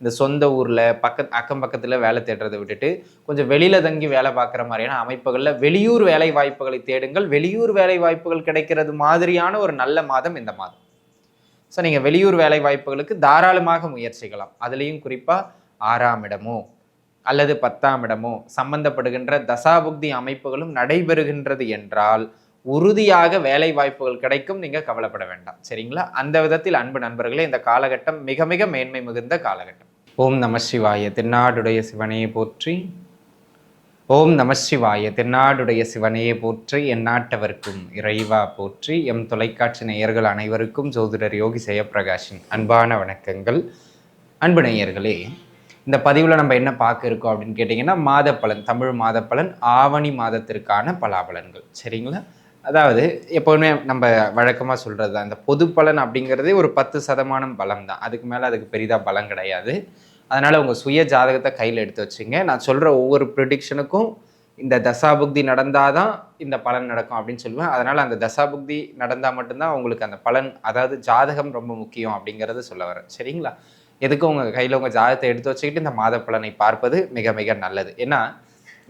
இந்த சொந்த ஊரில் பக்க அக்கம் பக்கத்தில் வேலை தேடுறதை விட்டுட்டு கொஞ்சம் வெளியில் தங்கி வேலை பார்க்குற மாதிரியான அமைப்புகளில் வெளியூர் வேலை வாய்ப்புகளை தேடுங்கள். வெளியூர் வேலை வாய்ப்புகள் கிடைக்கிறது மாதிரியான ஒரு நல்ல மாதம் இந்த மாதம். ஸோ நீங்கள் வெளியூர் வேலை வாய்ப்புகளுக்கு தாராளமாக முயற்சிக்கலாம் அதுலேயும் குறிப்பாக ஆறாம் இடமோ அல்லது பத்தாம் இடமோ சம்பந்தப்படுகின்ற தசாபுக்தி அமைப்புகளும் நடைபெறுகின்றது என்றால் உறுதியாக வேலை வாய்ப்புகள் கிடைக்கும். நீங்கள் கவலைப்பட வேண்டாம். சரிங்களா? அந்த விதத்தில் அன்பு நண்பர்களே இந்த காலகட்டம் மிக மிக மேன்மை மிகுந்த காலகட்டம். ஓம் நம சிவாய தென்னாடுடைய சிவனையை போற்றி. ஓம் நம சிவாய தென்னாடுடைய சிவனையை போற்றி. எந்நாட்டவர்க்கும் இறைவா போற்றி. எம் தொலைக்காட்சி நேயர்கள் அனைவருக்கும் ஜோதிடர் யோகி ஜெயப்பிரகாஷின் அன்பான வணக்கங்கள். அன்பு நேயர்களே இந்த பதிவில் நம்ம என்ன பார்க்க இருக்கோம் அப்படின்னு கேட்டிங்கன்னா மாதப்பலன் தமிழ் மாதப்பலன் ஆவணி மாதத்திற்கான பலாபலன்கள். சரிங்களா? அதாவது எப்போதுமே நம்ம வழக்கமாக சொல்கிறது தான். இந்த பொது பலன் அப்படிங்கிறதே ஒரு பத்து சதமானம் பலம் தான். அதுக்கு மேலே அதுக்கு பெரிதாக பலம் கிடையாது. அதனால் உங்கள் சுய ஜாதகத்தை கையில் எடுத்து வச்சுங்க. நான் சொல்கிற ஒவ்வொரு ப்ரிடிக்ஷனுக்கும் இந்த தசாபுக்தி நடந்தால் தான் இந்த பலன் நடக்கும் அப்படின்னு சொல்லுவேன். அதனால் அந்த தசாபுக்தி நடந்தால் மட்டும்தான் உங்களுக்கு அந்த பலன் அதாவது ஜாதகம் ரொம்ப முக்கியம் அப்படிங்கிறத சொல்ல வரேன். சரிங்களா? எதுக்கும் உங்கள் கையில் உங்கள் ஜாதகத்தை எடுத்து வச்சுக்கிட்டு இந்த மாத பலனை பார்ப்பது மிக மிக நல்லது. ஏன்னா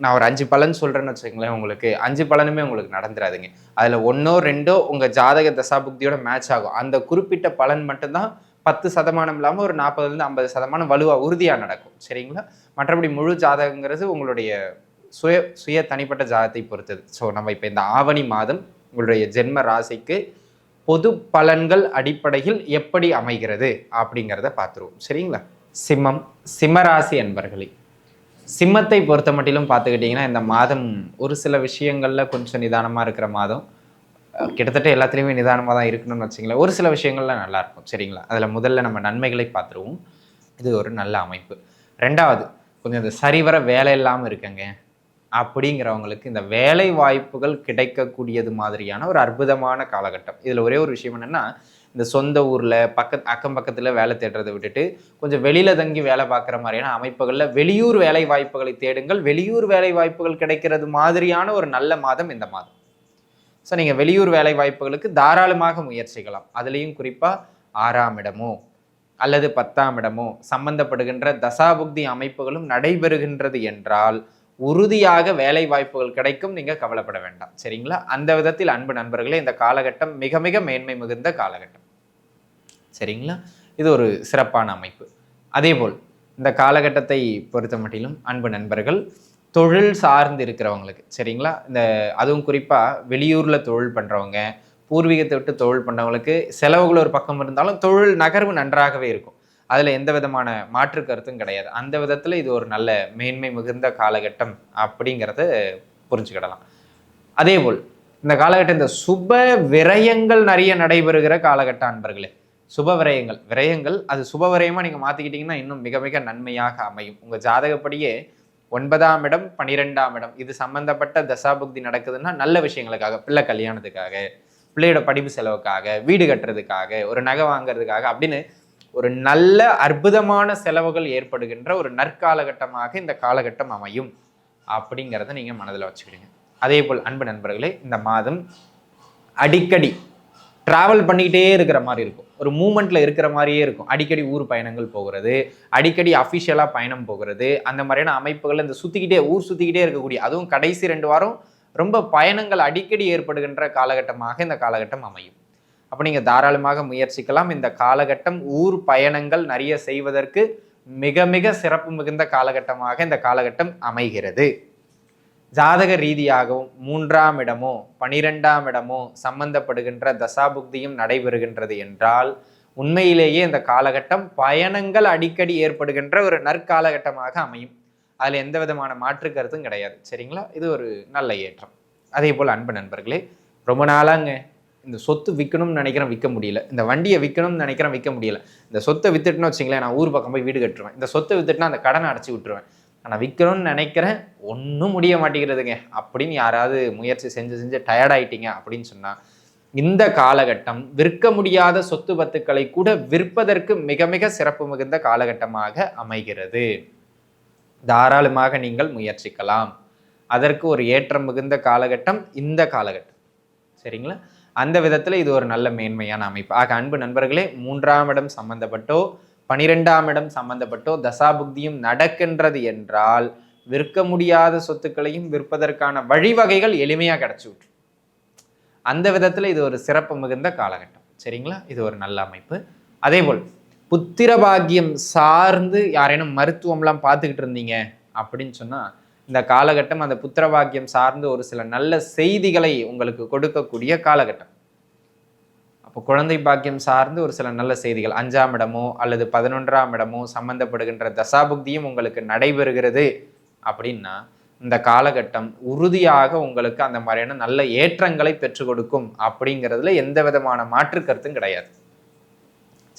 நான் ஒரு அஞ்சு பலன் சொல்கிறேன்னு வச்சுக்கோங்களேன் உங்களுக்கு. அஞ்சு பலனுமே உங்களுக்கு நடந்துடாதுங்க அதில் ஒன்றோ ரெண்டோ உங்கள் ஜாதக தசாபுக்தியோட மேட்ச் ஆகும். அந்த குறிப்பிட்ட பலன் மட்டும்தான் பத்து சதமானம் இல்லாமல் ஒரு நாற்பதுலேருந்து ஐம்பது சதமானம் வலுவாக உறுதியாக நடக்கும். சரிங்களா? மற்றபடி முழு ஜாதகங்கிறது உங்களுடைய சுய சுய தனிப்பட்ட ஜாதகத்தை பொறுத்தது. ஸோ நம்ம இப்போ இந்த ஆவணி மாதம் உங்களுடைய ஜென்ம ராசிக்கு பொது பலன்கள் அடிப்படையில் எப்படி அமைகிறது அப்படிங்கிறத பார்த்துருவோம். சரிங்களா? சிம்மம் சிம்மராசி என்பர்களே சிம்மத்தை பொறுத்த மட்டிலும் பார்த்துக்கிட்டிங்கன்னா இந்த மாதம் ஒரு சில விஷயங்களில் கொஞ்சம் நிதானமாக இருக்கிற மாதம் கிட்டத்தட்ட எல்லாத்துலேயுமே நிதானமாக தான் இருக்கணும்னு வச்சிங்களேன். ஒரு சில விஷயங்கள்ல நல்லாயிருக்கும் சரிங்களா? அதில் முதல்ல நம்ம நன்மைகளை பார்த்துருவோம். இது ஒரு நல்ல அமைப்பு. ரெண்டாவது கொஞ்சம் இந்த சரிவர வேலை இல்லாமல் இருக்கங்க. அப்படிங்கிறவங்களுக்கு இந்த வேலை வாய்ப்புகள் கிடைக்கக்கூடியது மாதிரியான ஒரு அற்புதமான காலகட்டம். இதில் ஒரே ஒரு விஷயம் என்னென்னா இந்த சொந்த ஊரில் பக்க அக்கம் பக்கத்தில் வேலை தேடுறதை விட்டுட்டு கொஞ்சம் வெளியில் தங்கி வேலை பார்க்குற மாதிரியான அமைப்புகளில் வெளியூர் வேலை வாய்ப்புகளை தேடுங்கள். வெளியூர் வேலை வாய்ப்புகள் கிடைக்கிறது மாதிரியான ஒரு நல்ல மாதம் இந்த மாதம். ஸோ நீங்கள் வெளியூர் வேலை வாய்ப்புகளுக்கு தாராளமாக முயற்சிக்கலாம். அதுலேயும் குறிப்பாக ஆறாம் இடமோ அல்லது பத்தாம் இடமோ சம்பந்தப்படுகின்ற தசாபுக்தி அமைப்புகளும் நடைபெறுகின்றது என்றால் உறுதியாக வேலை வாய்ப்புகள் கிடைக்கும். நீங்கள் கவலைப்பட வேண்டாம். சரிங்களா? அந்த விதத்தில் அன்பு நண்பர்களே இந்த காலகட்டம் மிக மிக மேன்மை மிகுந்த காலகட்டம். சரிங்களா? இது ஒரு சிறப்பான அமைப்பு. அதேபோல் இந்த காலகட்டத்தை பொறுத்த மட்டிலும் அன்பு நண்பர்கள் தொழில் சார்ந்து இருக்கிறவங்களுக்கு சரிங்களா? இந்த அதுவும் குறிப்பாக வெளியூரில் தொழில் பண்ணுறவங்க பூர்வீகத்தை விட்டு தொழில் பண்ணுறவங்களுக்கு செலவுகள் ஒரு பக்கம் இருந்தாலும் தொழில் நகர்வு நன்றாகவே இருக்கும். அதில் எந்த விதமான மாற்று கருத்தும் கிடையாது. அந்த விதத்தில் இது ஒரு நல்ல மேன்மை மிகுந்த காலகட்டம் அப்படிங்கிறத புரிஞ்சுக்கிடலாம். அதேபோல் இந்த காலகட்டம் இந்த சுப விரயங்கள் நிறைய நடைபெறுகிற காலகட்டம் அன்பர்களே சுப விரயங்கள். விரயங்கள் அது சுப விரயமாக நீங்கள் மாற்றிக்கிட்டிங்கன்னா இன்னும் மிக மிக நன்மையாக அமையும். உங்கள் ஜாதகப்படியே ஒன்பதாம் இடம் பன்னிரெண்டாம் இடம் இது சம்பந்தப்பட்ட தசாபுக்தி நடக்குதுன்னா நல்ல விஷயங்களுக்காக பிள்ளை கல்யாணத்துக்காக பிள்ளையோட படிப்பு செலவுக்காக வீடு கட்டுறதுக்காக ஒரு நகை வாங்குறதுக்காக அப்படின்னு ஒரு நல்ல அற்புதமான செலவுகள் ஏற்படுகின்ற ஒரு நற்காலகட்டமாக இந்த காலகட்டம் அமையும் அப்படிங்கிறத நீங்கள் மனதில் வச்சுக்கிடுங்க. அதே போல் அன்பு நண்பர்களே இந்த மாதம் அடிக்கடி ட்ராவல் பண்ணிக்கிட்டே இருக்கிற மாதிரி இருக்கும். ஒரு மூமெண்ட்டில் இருக்கிற மாதிரியே இருக்கும். அடிக்கடி ஊர் பயணங்கள் போகிறது அடிக்கடி அஃபிஷியலாக பயணம் போகிறது அந்த மாதிரியான அமைப்புகள் இந்த சுற்றிக்கிட்டே ஊர் சுற்றிக்கிட்டே இருக்கக்கூடிய அதுவும் கடைசி ரெண்டு வாரம் ரொம்ப பயணங்கள் அடிக்கடி ஏற்படுகின்ற காலகட்டமாக இந்த காலகட்டம் அமையும். அப்போ நீங்கள் தாராளமாக முயற்சிக்கலாம். இந்த காலகட்டம் ஊர் பயணங்கள் நிறைய செய்வதற்கு மிக மிக சிறப்பு மிகுந்த காலகட்டமாக இந்த காலகட்டம் அமைகிறது. ஜாதக ரீதியாகவும் மூன்றாம் இடமோ பனிரெண்டாம் இடமோ சம்பந்தப்படுகின்ற தசாபுக்தியும் நடைபெறுகின்றது என்றால் உண்மையிலேயே இந்த காலகட்டம் பயணங்கள் அடிக்கடி ஏற்படுகின்ற ஒரு நற்காலகட்டமாக அமையும். அதில் எந்த விதமான மாற்று கருத்தும் கிடையாது. சரிங்களா? இது ஒரு நல்ல ஏற்றம். அதே போல் அன்பு நண்பர்களே ரொம்ப நாளாங்க. இந்த சொத்து விற்கணும்னு நினைக்கிறேன் விற்க முடியல. இந்த வண்டியை விற்கணும்னு நினைக்கிறேன் விற்க முடியல. இந்த சொத்தை வித்துட்டுன்னு வச்சிங்களேன் நான் ஊர் பக்கம் போய் வீடு கட்டுருவேன். இந்த சொத்தை வித்துட்டுனா அந்த கடனை அடைச்சி விட்டுருவேன். ஆனால் விற்கணும்னு நினைக்கிறேன் ஒன்றும் முடிய மாட்டேங்கிறதுங்க. அப்படின்னு யாராவது முயற்சி செஞ்சு செஞ்சு டயர்டாயிட்டீங்க அப்படின்னு சொன்னால் இந்த காலகட்டம் விற்க முடியாத சொத்து பத்துக்களை கூட விற்பதற்கு மிக மிக சிறப்பு மிகுந்த காலகட்டமாக அமைகிறது. தாராளமாக நீங்கள் முயற்சிக்கலாம். அதற்கு ஒரு ஏற்றம் மிகுந்த காலகட்டம் இந்த காலகட்டம். சரிங்களா? அந்த விதத்தில் இது ஒரு நல்ல மேன்மையான அமைப்பு. ஆக அன்பு நண்பர்களே மூன்றாம் இடம் சம்பந்தப்பட்டோ பனிரெண்டாம் இடம் சம்பந்தப்பட்டோ தசாபுக்தியும் நடக்கின்றது என்றால் விற்க முடியாத சொத்துக்களையும் விற்பதற்கான வழிவகைகள் எளிமையா கிடச்சி விட்டு அந்த விதத்துல இது ஒரு சிறப்பு மிகுந்த காலகட்டம். சரிங்களா? இது ஒரு நல்ல அமைப்பு. அதே போல் புத்திர பாக்கியம் சார்ந்து யாரேனும் மருத்துவம்லாம் பார்த்துக்கிட்டு இருந்தீங்க அப்படின்னு சொன்னா இந்த காலகட்டம் அந்த புத்திரபாக்கியம் சார்ந்து ஒரு சில நல்ல செய்திகளை உங்களுக்கு கொடுக்கக்கூடிய காலகட்டம். அப்போ குழந்தை பாக்கியம் சார்ந்து ஒரு சில நல்ல செய்திகள் அஞ்சாம் இடமோ அல்லது பதினொன்றாம் இடமோ சம்பந்தப்படுகின்ற தசாபுக்தியும் உங்களுக்கு நடைபெறுகிறது அப்படின்னா இந்த காலகட்டம் உறுதியாக உங்களுக்கு அந்த மாதிரியான நல்ல ஏற்றங்களை பெற்றுக் கொடுக்கும் அப்படிங்கிறதுல எந்த விதமான மாற்று கருத்தும் கிடையாது.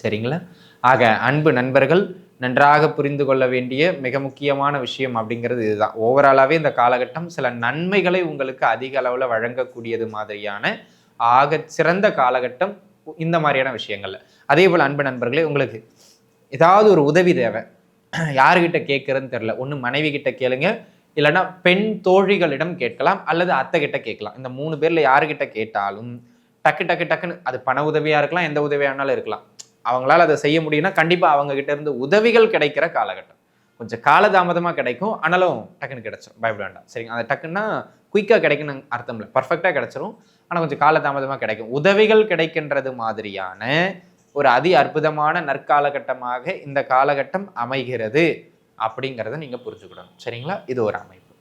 சரிங்களா? ஆக அன்பு நண்பர்கள் நன்றாக புரிந்து கொள்ள வேண்டிய மிக முக்கியமான விஷயம் அப்படிங்கிறது இதுதான். ஓவராலாகவே இந்த காலகட்டம் சில நன்மைகளை உங்களுக்கு அதிக அளவில் வழங்கக்கூடியது மாதிரியான ஆக சிறந்த காலகட்டம் இந்த மாதிரியான விஷயங்கள்ல. அதே போல் அன்பு நண்பர்களே உங்களுக்கு ஏதாவது ஒரு உதவி தேவை யாருக்கிட்ட கேட்குறதுன்னு தெரில ஒன்று மனைவி கிட்ட கேளுங்க இல்லைன்னா பெண் தோழிகளிடம் கேட்கலாம் அல்லது அத்தை கிட்ட கேட்கலாம். இந்த மூணு பேரில் யாருக்கிட்ட கேட்டாலும் டக்கு டக்கு டக்குன்னு அது பண உதவியாக இருக்கலாம் எந்த உதவியானாலும் இருக்கலாம். அவங்களால அதை செய்ய முடியும்னா கண்டிப்பாக அவங்ககிட்ட இருந்து உதவிகள் கிடைக்கிற காலகட்டம். கொஞ்சம் காலதாமதமாக கிடைக்கும். ஆனாலும் டக்குன்னு கிடைச்சிரும். பயப்பட வேண்டாம். சரிங்க. அந்த டக்குன்னா குயிக்காக கிடைக்கணும் அர்த்தம் இல்லை. பர்ஃபெக்டாக கிடைச்சிரும். ஆனால் கொஞ்சம் காலதாமதமாக கிடைக்கும். உதவிகள் கிடைக்கின்றது மாதிரியான ஒரு அதி அற்புதமான நற்காலகட்டமாக இந்த காலகட்டம் அமைகிறது அப்படிங்கிறத நீங்கள் புரிஞ்சுக்கிடணும். சரிங்களா? இது ஒரு அமைப்பு.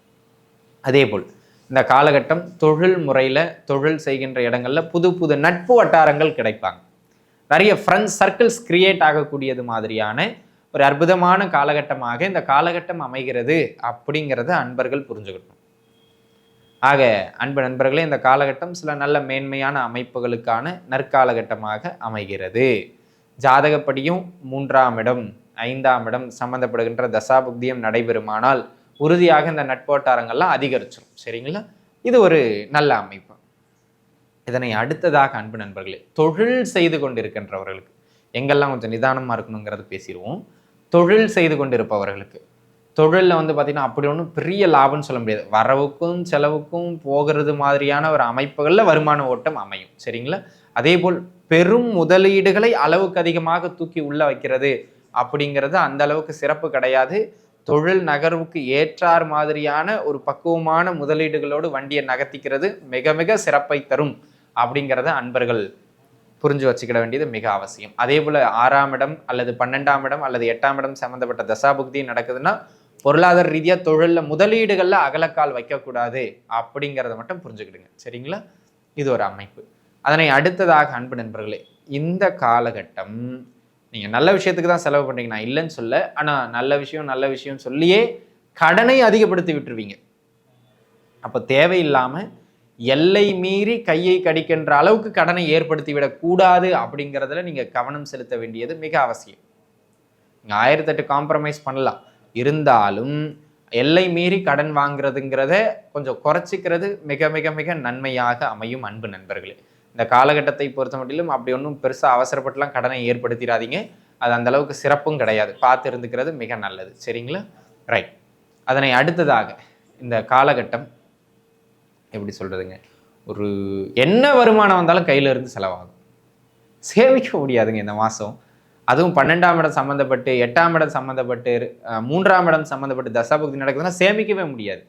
அதே போல் இந்த காலகட்டம் தொழில் முறையில் தொழில் செய்கின்ற இடங்களில் புது புது நட்பு வட்டாரங்கள் கிடைப்பாங்க. நிறைய ஃப்ரெண்ட்ஸ் சர்க்கிள்ஸ் கிரியேட் ஆகக்கூடியது மாதிரியான ஒரு அற்புதமான காலகட்டமாக இந்த காலகட்டம் அமைகிறது அப்படிங்கிறத அன்பர்கள் புரிஞ்சுக்கணும். ஆக அன்பு நண்பர்களே இந்த காலகட்டம் சில நல்ல மேன்மையான அமைப்புகளுக்கான நற்காலகட்டமாக அமைகிறது. ஜாதகப்படியும் மூன்றாம் இடம் ஐந்தாம் இடம் சம்பந்தப்படுகின்ற தசாபுக்தியம் நடைபெறுமானால் உறுதியாக இந்த நட்போட்டாரங்கள்லாம் அதிகரிச்சிடும் சரிங்களா? இது ஒரு நல்ல அமைப்பு. இதனை அடுத்ததாக அன்பு நண்பர்களே தொழில் செய்து கொண்டிருக்கின்றவர்களுக்கு எங்கெல்லாம் கொஞ்சம் நிதானமாக இருக்கணுங்கிறது பேசிடுவோம். தொழில் செய்து கொண்டிருப்பவர்களுக்கு தொழிலில் வந்து பார்த்திங்கன்னா அப்படி ஒன்றும் பெரிய லாபம்னு சொல்ல முடியாது. வரவுக்கும் செலவுக்கும் போகிறது மாதிரியான ஒரு அமைப்புகளில் வருமான ஓட்டம் அமையும். சரிங்களா? அதே போல் பெரும் முதலீடுகளை அளவுக்கு அதிகமாக தூக்கி உள்ள வைக்கிறது அப்படிங்கிறது அந்த அளவுக்கு சிறப்பு கிடையாது. தொழில் நகர்வுக்கு ஏற்றார் மாதிரியான ஒரு பக்குவமான முதலீடுகளோடு வண்டியை நகர்த்திக்கிறது மிக மிக சிறப்பை தரும். அப்படிங்கிறத அன்பர்கள் புரிஞ்சு வச்சுக்கிட வேண்டியது மிக அவசியம். அதே போல் ஆறாம் இடம் அல்லது பன்னெண்டாம் இடம் அல்லது எட்டாம் இடம் சம்மந்தப்பட்ட தசாபுக்தி நடக்குதுன்னா பொருளாதார ரீதியாக தொழிலில் முதலீடுகளில் அகலக்கால் வைக்கக்கூடாது அப்படிங்கிறத மட்டும் புரிஞ்சுக்கிடுங்க. சரிங்களா? இது ஒரு அமைப்பு. அதனை அடுத்ததாக அன்பு நண்பர்களே இந்த காலகட்டம் நீங்கள் நல்ல விஷயத்துக்கு தான் செலவு பண்ணுறீங்க நான் இல்லைன்னு சொல்ல ஆனால் நல்ல விஷயம் நல்ல விஷயம் சொல்லியே கடனை அதிகப்படுத்தி விட்டுருவீங்க. அப்போ தேவையில்லாமல் எல்லை மீறி கையை கடிக்கின்ற அளவுக்கு கடனை ஏற்படுத்தி விடக்கூடாது அப்படிங்கிறதுல நீங்கள் கவனம் செலுத்த வேண்டியது மிக அவசியம். நீங்கள் ஆயிரத்தெட்டு காம்ப்ரமைஸ் பண்ணலாம். இருந்தாலும் எல்லை மீறி கடன் வாங்குறதுங்கிறத கொஞ்சம் குறைச்சிக்கிறது மிக மிக மிக நன்மையாக அமையும் அன்பு நண்பர்களே. இந்த காலகட்டத்தை பொறுத்த மட்டிலும் அப்படி ஒன்றும் பெருசாக அவசரப்பட்டுலாம் கடனை ஏற்படுத்திடாதீங்க. அது அந்த அளவுக்கு சிறப்பும் கிடையாது. பார்த்து இருந்துக்கிறது மிக நல்லது. சரிங்களா? ரைட் அதனை அடுத்ததாக இந்த காலகட்டம் எப்படி சொல்கிறதுங்க ஒரு என்ன வருமானம் வந்தாலும் கையில் இருந்து செலவாகும். சேமிக்க முடியாதுங்க இந்த மாதம் அதுவும் பன்னெண்டாம் இடம் சம்மந்தப்பட்டு எட்டாம் இடம் சம்மந்தப்பட்டு மூன்றாம் இடம் சம்மந்தப்பட்டு தசாபக்தி நடக்குதுன்னா சேமிக்கவே முடியாது.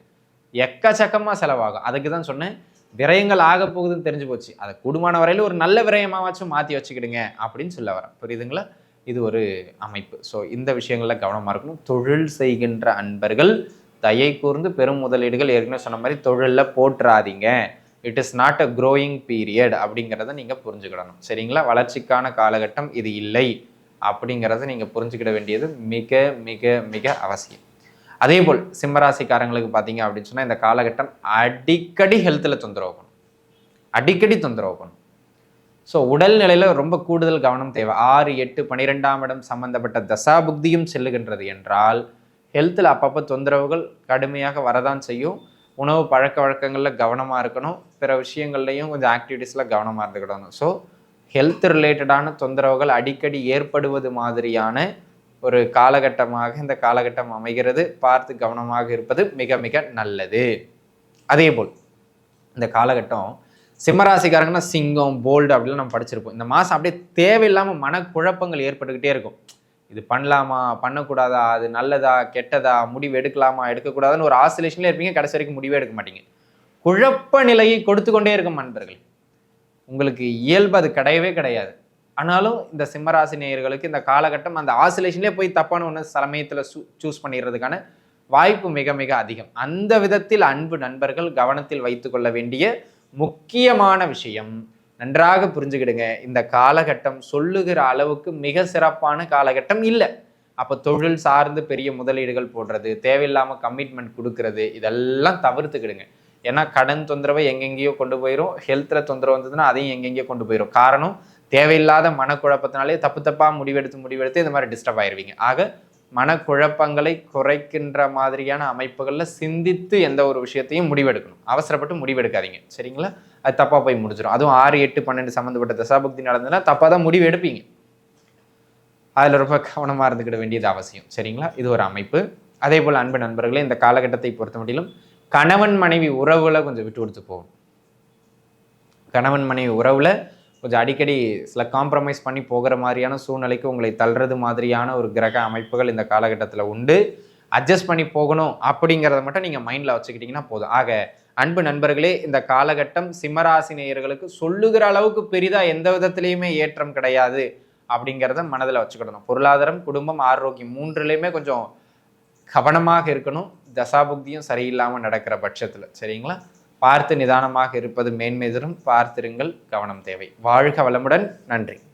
எக்கச்சக்கமாக செலவாகும். அதுக்கு தான் சொன்னேன். விரயங்கள் ஆக போகுதுன்னு தெரிஞ்சு போச்சு. அதை கூடுமான வரையில் ஒரு நல்ல விரயமாவாச்சும் மாற்றி வச்சுக்கிடுங்க அப்படின்னு சொல்ல வரேன். புரியுதுங்களா? இது ஒரு அமைப்பு. ஸோ இந்த விஷயங்களில் கவனமாக இருக்கணும். தொழில் செய்கின்ற அன்பர்கள் தயை கூர்ந்து பெரும் முதலீடுகள் ஏற்கனவே சொன்ன மாதிரி தொழிலில் போட்டுறாதீங்க it is not a growing period அப்படிங்கிறத நீங்கள் புரிஞ்சுக்கிடணும். சரிங்களா? வளர்ச்சிக்கான காலகட்டம் இது இல்லை அப்படிங்கிறத நீங்கள் புரிஞ்சுக்கிட வேண்டியது மிக மிக மிக அவசியம். அதே போல் சிம்மராசிக்காரங்களுக்கு பார்த்தீங்க அப்படின்னு சொன்னால் இந்த காலகட்டம் அடிக்கடி ஹெல்த்தில் தொந்தரவு பண்ணும் அடிக்கடி தொந்தரவு பண்ணும் ஸோ உடல்நிலையில் ரொம்ப கூடுதல் கவனம் தேவை. ஆறு எட்டு பனிரெண்டாம் இடம் சம்பந்தப்பட்ட தசாபுக்தியும் செல்லுகின்றது என்றால் ஹெல்த்தில் அப்பப்போ தொந்தரவுகள் கடுமையாக வரதான் செய்யும். உணவு பழக்க வழக்கங்களில் கவனமாக இருக்கணும். பிற விஷயங்கள்லையும் கொஞ்சம் ஆக்டிவிட்டீஸில் கவனமாக இருந்துக்கிடணும். ஸோ ஹெல்த் ரிலேட்டடான தொந்தரவுகள் அடிக்கடி ஏற்படுவது மாதிரியான ஒரு காலகட்டமாக இந்த காலகட்டம் அமைகிறது. பார்த்து கவனமாக இருப்பது மிக மிக நல்லது. அதே போல் இந்த காலகட்டம் சிம்மராசிக்காரங்கன்னா சிங்கம் போல்டு அப்படிலாம் நம்ம படிச்சிருப்போம். இந்த மாதம் அப்படியே தேவையில்லாமல் மனக்குழப்பங்கள் ஏற்பட்டுக்கிட்டே இருக்கும். இது பண்ணலாமா? பண்ணக்கூடாதா? அது நல்லதா? கெட்டதா? முடிவு எடுக்கலாமா? எடுக்கக்கூடாதுன்னு ஒரு ஆசிலேஷன்ல இருப்பீங்க. கடைசி வரைக்கும் முடிவே எடுக்க மாட்டீங்க. குழப்ப நிலையை கொடுத்து கொண்டே இருக்கும் நண்பர்கள் உங்களுக்கு இயல்பு அது கிடையவே கிடையாது. ஆனாலும் இந்த சிம்மராசி நேயர்களுக்கு இந்த காலகட்டம் அந்த ஆசிலேஷன்லேயே போய் தப்பான ஒன்று சமயத்தில் சூஸ் பண்ணிடுறதுக்கான வாய்ப்பு மிக மிக அதிகம். அந்த விதத்தில் அன்பு நண்பர்கள் கவனத்தில் வைத்துக்கொள்ள வேண்டிய முக்கியமான விஷயம் நன்றாக புரிஞ்சுக்கிடுங்க. இந்த காலகட்டம் சொல்லுகிற அளவுக்கு மிக சிறப்பான காலகட்டம் இல்லை. அப்போ தொழில் சார்ந்து பெரிய முதலீடுகள் போடுறது தேவையில்லாமல் கமிட்மெண்ட் கொடுக்கறது இதெல்லாம் தவிர்த்துக்கிடுங்க. ஏன்னா கடன் தொந்தரவை எங்கெங்கேயோ கொண்டு போயிடும் ஹெல்த்தில் தொந்தரவு வந்ததுன்னா அதையும் எங்கெங்கேயோ கொண்டு போயிடும் காரணம் தேவையில்லாத மனக்குழப்பத்தினாலே தப்பு தப்பாக முடிவெடுத்து முடிவெடுத்து இந்த மாதிரி டிஸ்டர்ப் ஆயிருவீங்க. ஆக மனக்குழப்பங்களை குறைக்கின்ற மாதிரியான அமைப்புகளில் சிந்தித்து எந்த ஒரு விஷயத்தையும் முடிவெடுக்கணும். அவசரப்பட்டு முடிவெடுக்காதீங்க. சரிங்களா? அது தப்பாக போய் முடிஞ்சிடும் அதுவும் ஆறு எட்டு பன்னெண்டு சம்மந்தப்பட்ட தசாபக்தி நடந்ததுன்னா தப்பாக தான் முடிவு எடுப்பீங்க அதில் ரொம்ப கவனமாக இருந்துக்கிட வேண்டியது அவசியம். சரிங்களா? இது ஒரு அமைப்பு. அதே போல் அன்பு நண்பர்களே இந்த காலகட்டத்தை பொறுத்த முடியலும் கணவன் மனைவி உறவுல கொஞ்சம் விட்டு கொடுத்து போகணும். கணவன் மனைவி உறவுல கொஞ்சம் அடிக்கடி சில காம்ப்ரமைஸ் பண்ணி போகிற மாதிரியான சூழ்நிலைக்கு உங்களை தள்ளுறது மாதிரியான ஒரு கிரக அமைப்புகள் இந்த காலகட்டத்தில் உண்டு. அட்ஜஸ்ட் பண்ணி போகணும் அப்படிங்கிறத மட்டும் நீங்கள் மைண்டில் வச்சுக்கிட்டிங்கன்னா போதும். ஆக அன்பு நண்பர்களே இந்த காலகட்டம் சிம்மராசி நேயர்களுக்கு சொல்லுகிற அளவுக்கு பெரிதாக எந்த விதத்துலேயுமே ஏற்றம் கிடையாது அப்படிங்கிறத மனதில் வச்சுக்கிடணும். பொருளாதாரம் குடும்பம் ஆரோக்கியம் மூன்றுலேயுமே கொஞ்சம் கவனமாக இருக்கணும். தசாபுக்தியும் சரியில்லாமல் நடக்கிற பட்சத்தில். சரிங்களா? பார்த்து நிதானமாக இருப்பது மேன்மை தரும். பார்த்திருங்கள் கவனம் தேவை. வாழ்க வளமுடன். நன்றி.